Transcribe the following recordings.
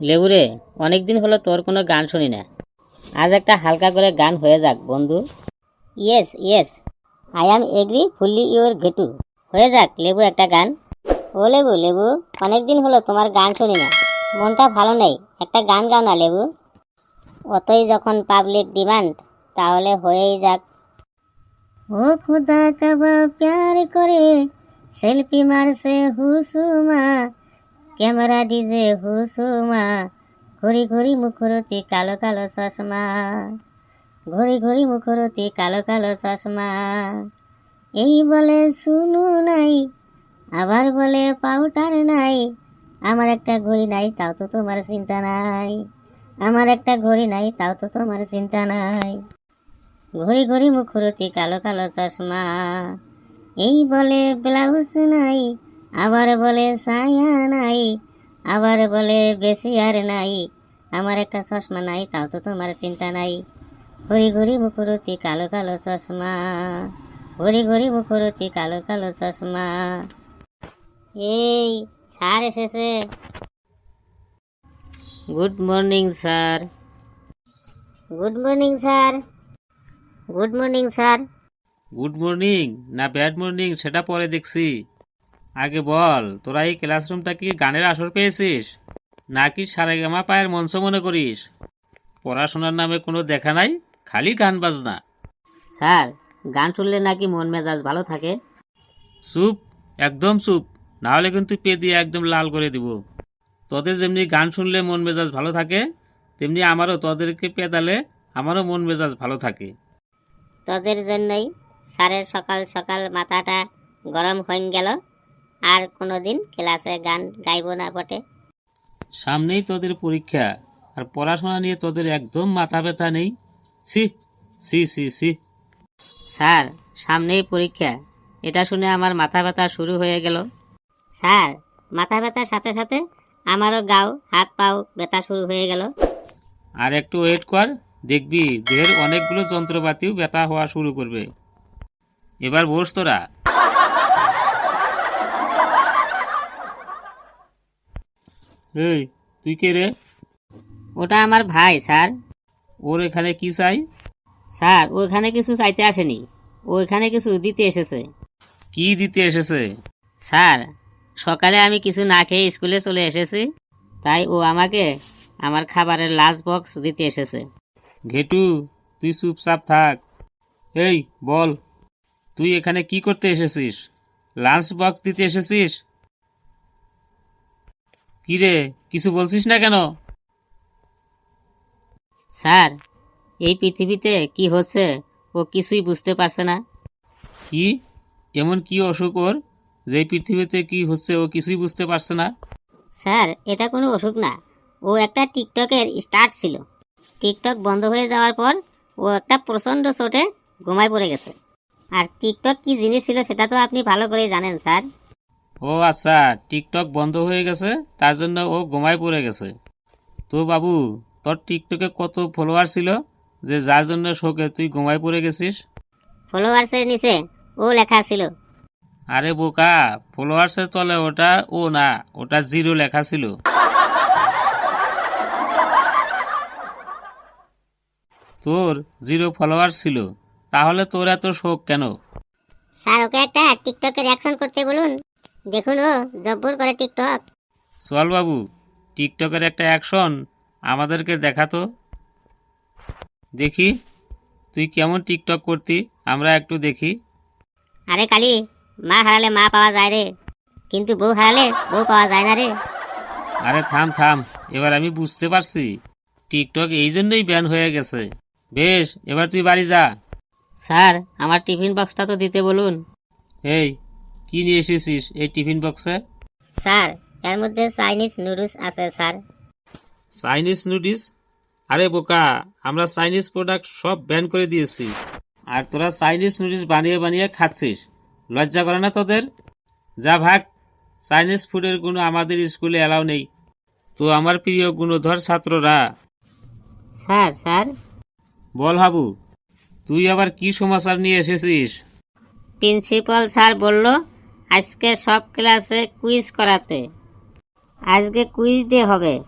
লেবুরে অনেকদিন হলো তোর কোনো গান শুনি না। আজ একটা হালকা করে গান হয়ে যাক বন্ধু। Yes yes I am agree fully your ঘেটু হয়ে যাক লেবু একটা গান। ও লেবু লেবু অনেকদিন হলো তোমার গান শুনি না। মনটা ভালো নেই একটা গান গাও না লেবু। অতই যখন পাবলিক ডিমান্ড তাহলে হয়েই যাক। ও খুদা কাবা প্যার করে সেলফি মারছে হুসুমা। Camera DJ, হুসুমা। ঘড়ি ঘড়ি মুখরতি, কালো কালো চশমা। ঘড়ি ঘড়ি মুখরতি, কালো কালো চশমা। এই বলে শুনু নাই, আবার বলে পাউটার নাই। আমার একটা ঘড়ি নাই, তাও তো তোমার চিন্তা নাই। আমার একটা ঘড়ি নাই, তাও তো তোমার চিন্তা নাই। ঘড়ি ঘড়ি মুখরতি, কালো কালো চশমা। এই বলে ব্লাউজ নাই আবার বলে সায়া নাই। আবার বলে বেশি আর নাই। আমার একটা চশমা নাই তাও তো তোমার চিন্তা নাই। ঘড়ি ঘড়ি মুখরতি কালো কালো চশমা। ঘড়ি ঘড়ি মুখরতি কালো কালো চশমা। এই স্যার এসেছে। Good morning sir. Good morning sir. Good morning sir. Good morning না ব্যাড মর্নিং সেটা পরে দেখছি। আগে বল তোরা এই ক্লাসরুমটা কি গানের আসর পেয়েছিস? নাকি সারেগামা পায়ের মঞ্চ মনে করিস? পড়াশোনার নামে কোনো দেখা নাই খালি গান বাজনা। স্যার গান শুনলে নাকি মন মেজাজ ভালো থাকে? চুপ একদম চুপ। না হলে কিন্তু পে দিয়ে একদম লাল করে দিব। তোদের যেমনি গান শুনলে মন মেজাজ ভালো থাকে তেমনি আমারও তোদেরকে পেদালে আমারও মন মেজাজ ভালো থাকে। তোদের জন্যই স্যারের সকাল সকাল মাথাটা গরম হয়ে গেল। আর কোনোদিন ক্লাসে গান গাইব না বটে। সামনেই তোদের পরীক্ষা আর পড়াশোনা নিয়ে তোদের একদম মাথা ব্যথা নেই। C C C C sir সামনেই পরীক্ষা। এটা শুনে আমার মাথা ব্যথা শুরু হয়ে গেল। স্যার মাথা ব্যথার সাথে সাথে আমারও গাও হাত পাও ব্যথা শুরু হয়ে গেল। আর একটু ওয়েট কর দেখবি দেহের অনেকগুলো যন্ত্রপাতিও ব্যথা হওয়া শুরু করবে। এবার বস তোরা। এই তুই কে রে? ওটা আমার ভাই স্যার। ওর এখানে কি চাই? স্যার ওখানে কিছু চাইতে আসেনি। ও এখানে কিছু দিতে এসেছে। কি দিতে এসেছে? স্যার সকালে আমি কিছু না খেয়ে স্কুলে চলে এসেছি তাই ও আমাকে আমার খাবারের লাঞ্চ বক্স দিতে এসেছে। ঘেটু তুই চুপচাপ থাক। এই বল তুই এখানে কি করতে এসেছিস? লাঞ্চ বক্স দিতে এসেছিস? কি রে কিছু বলছিস না কেন? স্যার এই পৃথিবীতে কি হচ্ছে ও কিছুই বুঝতে পারছে না। কি? এমন কি অসুখ ওর যে পৃথিবীতে কি হচ্ছে ও কিছুই বুঝতে পারছে না? স্যার এটা কোনো অসুখ না। ও একটা টিকটকের স্টার্ট ছিল। টিকটক বন্ধ হয়ে যাওয়ার পর ও একটা প্রচণ্ড চোটে ঘুমায় পড়ে গেছে। আর টিকটক কি জিনিস ছিল সেটা তো আপনি ভালো করেই জানেন স্যার। ও আচ্ছা টিকটক বন্ধ হয়ে গেছে তার জন্য ও ঘুমায় পড়ে গেছে। তো বাবু তোর টিকটকে কত ফলোয়ার ছিল যে যার জন্য শোকে তুই ঘুমায় পড়ে গেছিস? ফলোয়ার্সের নিচে ও লেখা ছিল। আরে বোকা ফলোয়ার্সের তলে ওটা ও না ওটা জিরো লেখা ছিল। তোর জিরো ফলোয়ার ছিল তাহলে তোর এত শোক কেন? স্যার ওকে একটা টিকটকের অ্যাকশন করতে বলুন। দেখুন ও জব্বর করে টিকটক। চল বাবু টিকটকের একটা অ্যাকশন আমাদেরকে দেখাতো দেখি তুই কেমন টিকটক করতি আমরা একটু দেখি। আরে কালি মা হারালে মা পাওয়া যায় রে। কিন্তু বউ হারালে বউ পাওয়া যায় না রে। আরে থাম থাম এবার আমি বুঝতে পারছি। টিকটক এই জন্যই ব্যান হয়ে গেছে। বেশ এবার তুই বাড়ি যা। স্যার আমার টিফিন বক্সটা তো দিতে বলুন। এই কি নিয়ে এসেছিস এই টিফিন বক্সে? স্যার এর মধ্যে চাইনিজ নুডলস আছে স্যার। চাইনিজ নুডিস আরে বোকা আমরা চাইনিজ প্রোডাক্ট সব ব্যান করে দিয়েছি। আর তোরা চাইনিজ নুডিস বানিয়ে বানিয়ে খাচ্ছিস। লজ্জা করে না তোদের? যা ভাগ চাইনিজ ফুডের গুণ আমাদের স্কুলে এলাও নেই। তো আমার প্রিয় গুণধর ছাত্ররা। Sir sir. বল হাবু তুই আবার কি সমাচার নিয়ে এসেছিস? প্রিন্সিপাল স্যার বলল আজকে সব ক্লাসে কুইজ করাতে। আজকে কুইজ ডে হবে।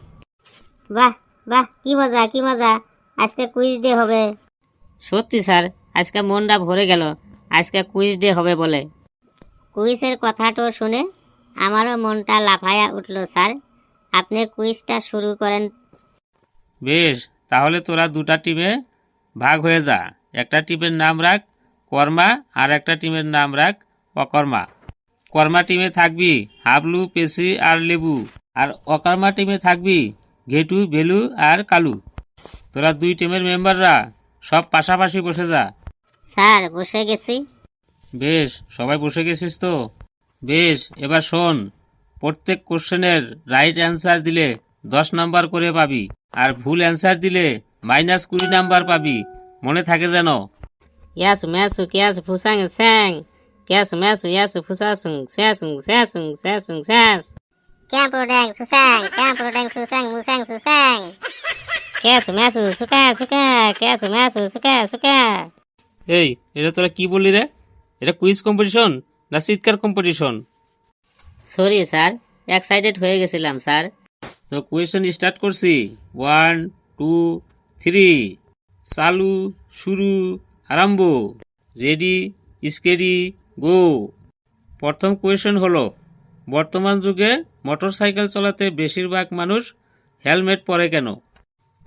বাহ বাহ কি মজা কি মজা। আজকে কুইজ ডে হবে। সত্যি স্যার আজকে মনটা ভরে গেল। আজকে কুইজ ডে হবে বলে। কুইজের কথাটা শুনে আমারও মনটা লাফায়া উঠল স্যার। আপনি কুইজটা শুরু করেন। বেশ তাহলে তোরা দুটা টিমে ভাগ হয়ে যা। একটা টিমের নাম রাখ কর্মা আর একটা টিমের নাম রাখ অকর্মা। কর্মা টিমে থাকবি হাবলু পেশি আর লেবু। আর অকর্মা টিমে থাকবি ঘেটু বেলু আর কালু। তোরা দুই টিমের মেম্বাররা সব পাশাপাশি বসে যা। স্যার বসে গেছি। বেশ সবাই বসে গেছিস তো? বেশ এবার শোন প্রত্যেক কোশ্চেনের রাইট অ্যান্সার দিলে দশ নাম্বার করে পাবি আর ভুল অ্যান্সার দিলে মাইনাস কুড়ি নাম্বার পাবি। মনে থাকে যেন? ইয়াস ম্যাসু ক্যাস ফুসাং স্যাং। ক্যাস ম্যাসু ইয়াস ফুসাসুং স্যাসুং স্যাসুং স্যাসুং স্যাস ক্যাম্পোড্যাং সুসাং ক্যাম্পোড্যাং সুসাং মুসাং সুসাং ক্যাস ম্যাসু সুকা সুকা ক্যাস ম্যাসু সুকা সুকা এই এটা তোরা কি বললি রে? এটা কুইজ কম্পিটিশন না চিৎকার কম্পিটিশন সরি স্যার এক্সাইটেড হয়ে গেছিলাম স্যার। তো কোয়েশন স্টার্ট করছি। ওয়ান টু থ্রি চালু শুরু আরম্ভ। রেডি স্কেডি গো। প্রথম কোয়েশন হলো বর্তমান যুগে মোটরসাইকেল চালাতে বেশিরভাগ মানুষ হেলমেট পরে কেন?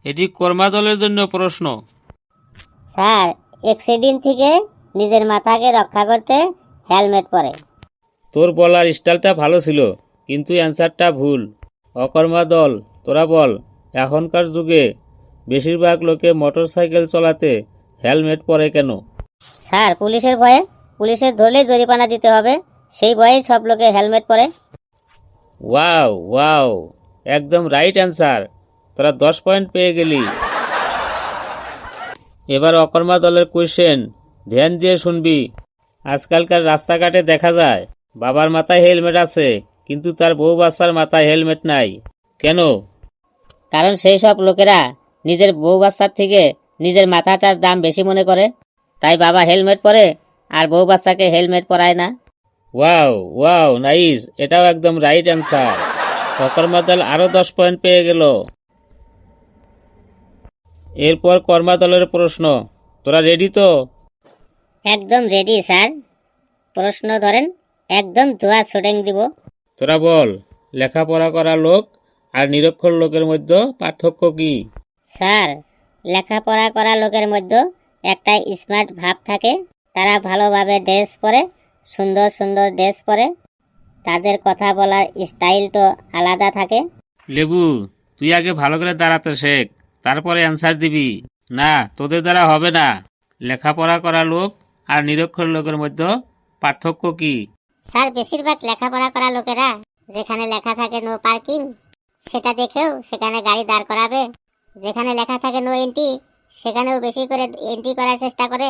এটি কর্মা দলের জন্য প্রশ্ন। স্যার অ্যাক্সিডেন্ট থেকে নিজের মাথাকে রক্ষা করতে হেলমেট পরে। তোর বলার স্টাইলটা ভালো ছিল কিন্তু অ্যান্সারটা ভুল। অকর্মা দল তোরা বল এখনকার যুগে বেশিরভাগ লোকে মোটরসাইকেল চালাতে হেলমেট পরে কেন? স্যার পুলিশের ভয়ে পুলিশের ধরলেই জরিমানা দিতে হবে। সেই ভয়ে সব লোকে হেলমেট পরে। ওয়াও ওয়াও একদম রাইট অ্যান্সার তোরা দশ পয়েন্ট পেয়ে গেলি। এবার অকর্মা দলের কোয়েশ্চেন ধ্যান দিয়ে শুনবি। আজকালকার রাস্তাঘাটে দেখা যায় বাবার মাথায় হেলমেট আছে কিন্তু তার বউ বাচ্চার মাথায় হেলমেট নাই। কেন? কারণ সেই সব লোকেরা নিজের বউ বাচ্চার থেকে নিজের মাথাটার দাম বেশি মনে করে। তাই বাবা হেলমেট পরে আর বউ বাচ্চাকে হেলমেট পরায় না। Wow wow nice. এটাও একদম রাইট অ্যান্সার অকর্মা দল আরও দশ পয়েন্ট পেয়ে গেল। এরপর কর্মা দলের প্রশ্ন। তোরা রেডি তো? একদম রেডি স্যার। প্রশ্ন ধরেন একদম ধোয়া শুটিং দিব। তোরা বল লেখাপড়া করা লোক আর নিরক্ষর লোকের মধ্যে পার্থক্য কি? স্যার লেখাপড়া করা লোকের মধ্যে একটা স্মার্ট ভাব থাকে। তারা ভালোভাবে ড্রেস পরে সুন্দর সুন্দর ড্রেস পরে। তাদের কথা বলার স্টাইল তো আলাদা থাকে। লেবু তুই আগে ভালো করে দাঁড়াতে শেখ তারপরে অ্যান্সার দিবি। না তোদের দ্বারা হবে না। লেখাপড়া করা লোক আর নিরক্ষর লোকের মধ্যে পার্থক্য কি? স্যার বেশিরভাগ লেখাপড়া করা লোকেরা যেখানে লেখা থাকে নো পার্কিং সেটা দেখেও সেখানে গাড়ি দাঁড় করাবে। যেখানে লেখা থাকে নো এন্ট্রি সেখানেও বেশি করে এন্ট্রি করার চেষ্টা করে।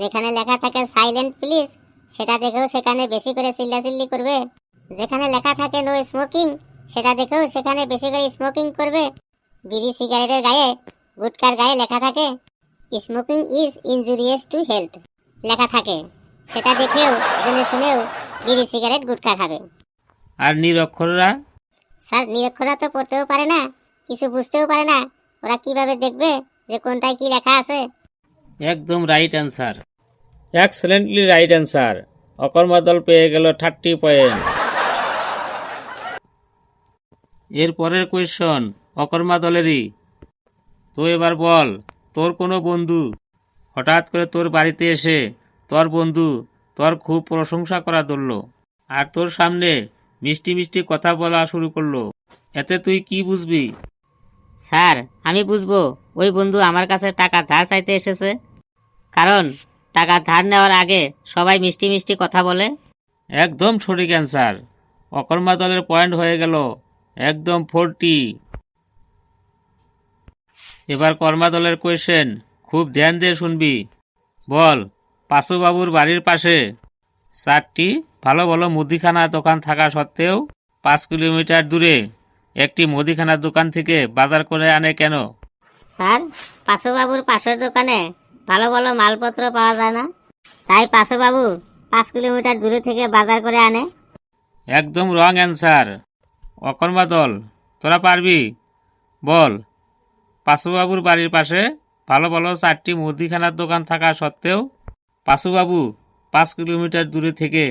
যেখানে লেখা থাকে সাইলেন্ট প্লিজ সেটা দেখেও সেখানে বেশি করে চিল্লাচিল্লি করবে। যেখানে লেখা থাকে নো স্মোকিং সেটা দেখেও সেখানে বেশি করে স্মোকিং করবে। বিড়ি সিগারেটের গায়ে গুটকার গায়ে লেখা থাকে smoking is injurious to health লেখা থাকে। সেটা দেখেও জেনে শুনেও বিড়ি সিগারেট গুটখা খাবে। আর নিরক্ষররা? স্যার নিরক্ষরা তো পড়তেও পারে না কিছু বুঝতেও পারে না ওরা কীভাবে দেখবে যে কোনটায় কি লেখা আছে? একদম right answer excellently right answer অকর্মা দল পেয়ে গেল থার্টি পয়েন্ট এর পরের কোয়েশন অকর্মা দলেরই। তো এবার বল তোর কোনো বন্ধু? হঠাৎ করে তোর বাড়িতে এসে তোর বন্ধু তোর খুব প্রশংসা করা ধরল। আর তোর সামনে মিষ্টি মিষ্টি কথা বলা শুরু করল। এতে তুই কি বুঝবি? স্যার আমি বুঝব। ওই বন্ধু আমার কাছে টাকা ধার চাইতে এসেছে। কারণ, টাকা ধার নেওয়ার আগে সবাই মিষ্টি মিষ্টি কথা বলে। একদম সঠিক অ্যান্সার। অকর্মা দলের পয়েন্ট হয়ে গেল। একদম ফোরটি। এবার কর্মা দলের কোয়েশ্চেন। খুব ধ্যান দিয়ে শুনবি। বল, পাশুবাবুর বাড়ির পাশে চারটি ভালো ভালো মুদিখানা দোকান থাকা সত্ত্বেও পাঁচ কিলোমিটার দূরে একটি মুদিখানার দোকান থেকে বাজার করে আনে কেন? স্যার পাশুবাবুর পাশের দোকানে ভালো ভালো মালপত্র পাওয়া যায় না। তাই পাশুবাবু পাঁচ কিলোমিটার দূরে থেকে বাজার করে আনে। একদম রং অ্যান্সার। অকর্মা দল তোরা পারবি? বল পাশুবাবুর বাড়ির পাশে ভালো ভালো চারটি মুদিখানার দোকান থাকা সত্ত্বেও পাশুবাবু পাঁচ কিলোমিটার দূরে থেকে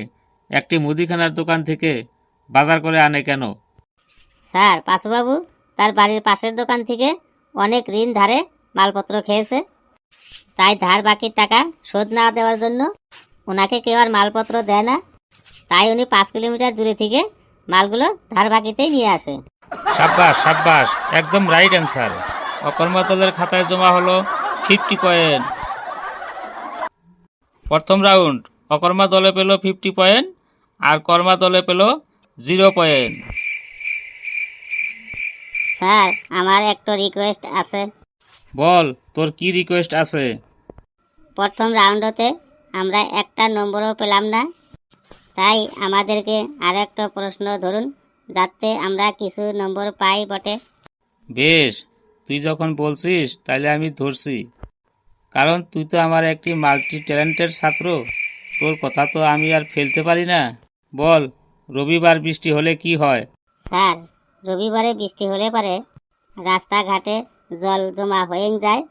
একটি মুদিখানার দোকান থেকে বাজার করে আনে কেন? স্যার পাশুবাবু তার বাড়ির পাশের দোকান থেকে অনেক ঋণ ধারে মালপত্র খেয়েছে। তাই ধার বাকির টাকা শোধ না দেওয়ার জন্য ওনাকে কেউ আর মালপত্র দেয় না। তাই উনি পাঁচ কিলোমিটার দূরে থেকে মালগুলো ধার বাকিতেই নিয়ে আসে। সাব্বাস সাব্বাস, একদম রাইট অ্যান্সার অকর্মাতলের খাতায় জমা হলো ফিফটি পয়েন্ট প্রথম রাউন্ড অকর্মা দলে পেল ফিফটি পয়েন্ট আর কর্মা দলে পেল জিরো পয়েন্ট স্যার আমার একটা রিকোয়েস্ট আছে। বল তোর কি রিকোয়েস্ট আছে? প্রথম রাউন্ডতে আমরা একটা নম্বরও পেলাম না। তাই আমাদেরকে আর একটা প্রশ্ন ধরুন যাতে আমরা কিছু নম্বর পাই বটে। বেশ তুই যখন বলছিস তাহলে আমি ধরছি। কারণ তুই তো আমার একটি মাল্টি ট্যালেন্টেড ছাত্র তোর কথা তো আমি আর ফেলতে পারি না। বল রবিবার বৃষ্টি হলে কি হয়? স্যার রবিবারে বৃষ্টি হলে পরে। রাস্তাঘাটে জল জমা হয়ে যায়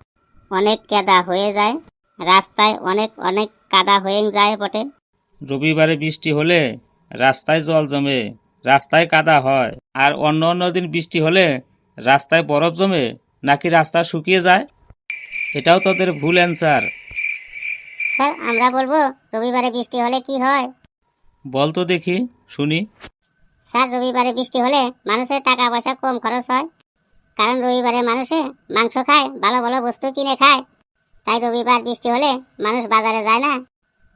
অনেক কাদা হয়ে যায়। রাস্তায় অনেক অনেক কাদা হয়ে যায় বটে। রবিবারে বৃষ্টি হলে রাস্তায় জল জমে রাস্তায় কাদা হয়। আর অন্য অন্য দিন বৃষ্টি হলে রাস্তায় বরফ জমে নাকি রাস্তা শুকিয়ে যায়? এটাও তোদের ভুল অ্যান্সার। স্যার আমরা বলব রবিবারে বৃষ্টি হলে কি হয়? বল তো দেখি শুনি। স্যার রবিবারে বৃষ্টি হলে মানুষের টাকা পয়সা কম খরচ হয় কারণ রবিবারে মানুষে মাংস খায় ভালো ভালো বস্তু কিনে খায় তাই রবিবার বৃষ্টি হলে মানুষ বাজারে যায় না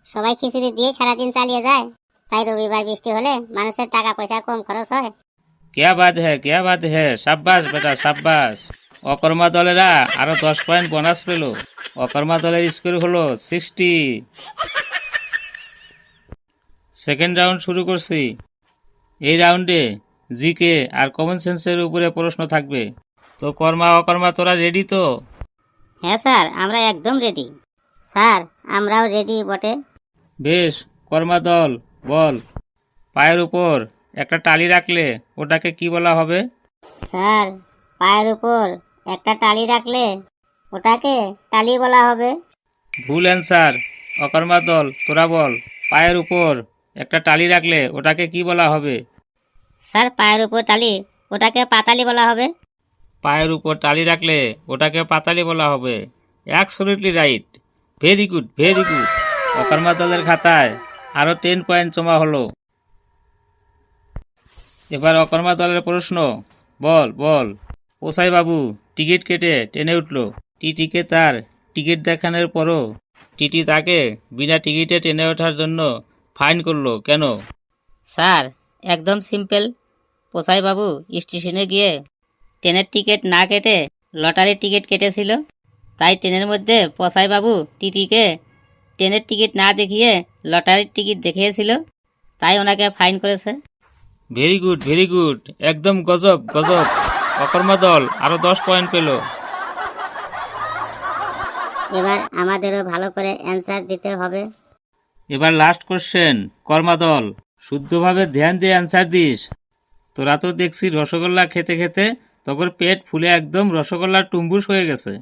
সবাই খিচুড়ি দিয়ে সারাদিন চালিয়ে যায় তাই রবিবার বৃষ্টি হলে মানুষের টাকা পয়সা কম খরচ হয় क्या बात है क्या बात है সাব্বাস বেটা সাব্বাস অকর্মা দলেরা আরো দশ পয়েন্ট বোনাস পেল অকর্মা দলের স্কোর হলো সিক্সটি সেকেন্ড রাউন্ড শুরু করছি এই রাউন্ডে জিকে আর কমন সেন্সের উপরে প্রশ্ন থাকবে। তো কর্মা অকর্মা তোরা রেডি তো? হ্যাঁ স্যার আমরা একদম রেডি স্যার আমরাও রেডি বটে। বেশ কর্মা দল বল। পায়ের উপর একটা টালি রাখলে ওটাকে কি বলা হবে? স্যার পায়ের উপর একটা টালি রাখলে ওটাকে টালি বলা হবে। ভুল অ্যান্সার অকর্মা দল তোরা বল। পায়ের উপর একটা টালি রাখলে ওটাকে কি বলা হবে? স্যার পায়ের উপর টালি ওটাকে পাতালি বলা হবে। পায়ের উপর টালি রাখলে ওটাকে পাতালি বলা হবে। Absolutely right very good very good অকর্মা দলের খাতায় আরও টেন পয়েন্ট জমা হলো। এবার অকর্মা দলের প্রশ্ন। বল বল। পোসাই বাবু টিকিট কেটে টেনে উঠল। টিটিকে তার টিকিট দেখানোর পরও টিটি তাকে বিনা টিকিটে টেনে ওঠার জন্য ফাইন করল কেন? স্যার একদম সিম্পল। পোসাই বাবু স্টেশনে গিয়ে ট্রেনের টিকিট না কেটে লটারির টিকিট কেটেছিল। তাই ট্রেনের মধ্যে পোসাই বাবু টিটিকে ট্রেনের টিকিট না দেখিয়ে লটারির টিকিট দেখিয়েছিল। তাই ওনাকে ফাইন করেছে। Very good very good. একদম গজব গজব। অকর্মা দল আরও দশ পয়েন্ট পেল। এবার আমাদেরও ভালো করে অ্যান্সার দিতে হবে। এবার লাস্ট কোশ্চেন কর্মাদল শুদ্ধভাবে ধ্যান দিয়ে অ্যান্সার দিস। তোরা তো দেখছি রসগোল্লা খেতে খেতে তখন পেট ফুলে একদম রসগোল্লার টুম্বুস হয়ে গেছে।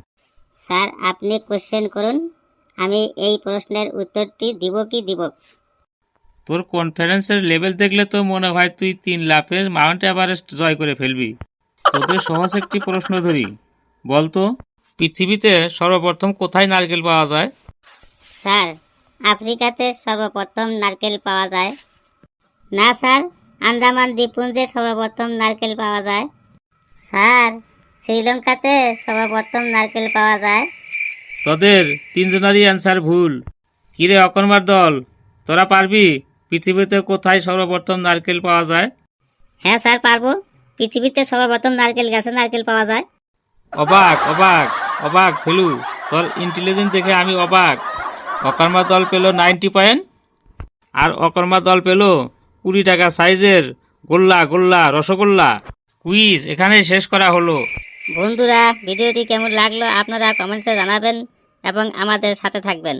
স্যার আপনি কোশ্চেন করুন আমি এই প্রশ্নের উত্তরটি দিব কি দিব? তোর কনফারেন্সের লেভেল দেখলে তো মনে হয় তুই তিন লাফের মাউন্ট এভারেস্ট জয় করে ফেলবি। তোদের সহজ একটি প্রশ্ন ধরি। বলতো পৃথিবীতে সর্বপ্রথম কোথায় নারকেল পাওয়া যায়? স্যার আফ্রিকাতে সর্বপ্রথম নারকেল পাওয়া যায়। না স্যার। আন্দামান দ্বীপপুঞ্জে সর্বপ্রথম নারকেল পাওয়া যায়। স্যার শ্রীলঙ্কাতে সর্বপ্রথম নারকেল পাওয়া যায়। তোদের তিনজনেরই অ্যান্সার ভুল। কিরে অকর্মার দল? তোরা পারবি? পৃথিবীতে কোথায় সর্বপ্রথম নারকেল পাওয়া যায়? হ্যাঁ স্যার পারব। পৃথিবীতে সর্বপ্রথম নারকেল গাছে নারকেল পাওয়া যায়। অবাক অবাক অবাক ফেলু। তোর ইন্টেলিজেন্স দেখে আমি অবাক। অকর্মা দল পেল নাইনটি পয়েন্ট, আর অকর্মা দল পেল কুড়ি টাকা সাইজের গোল্লা গোল্লা রসগোল্লা। কুইজ এখানে শেষ করা হলো। বন্ধুরা, ভিডিওটি কেমন লাগল আপনারা কমেন্টসে জানাবেন এবং আমাদের সাথে থাকবেন।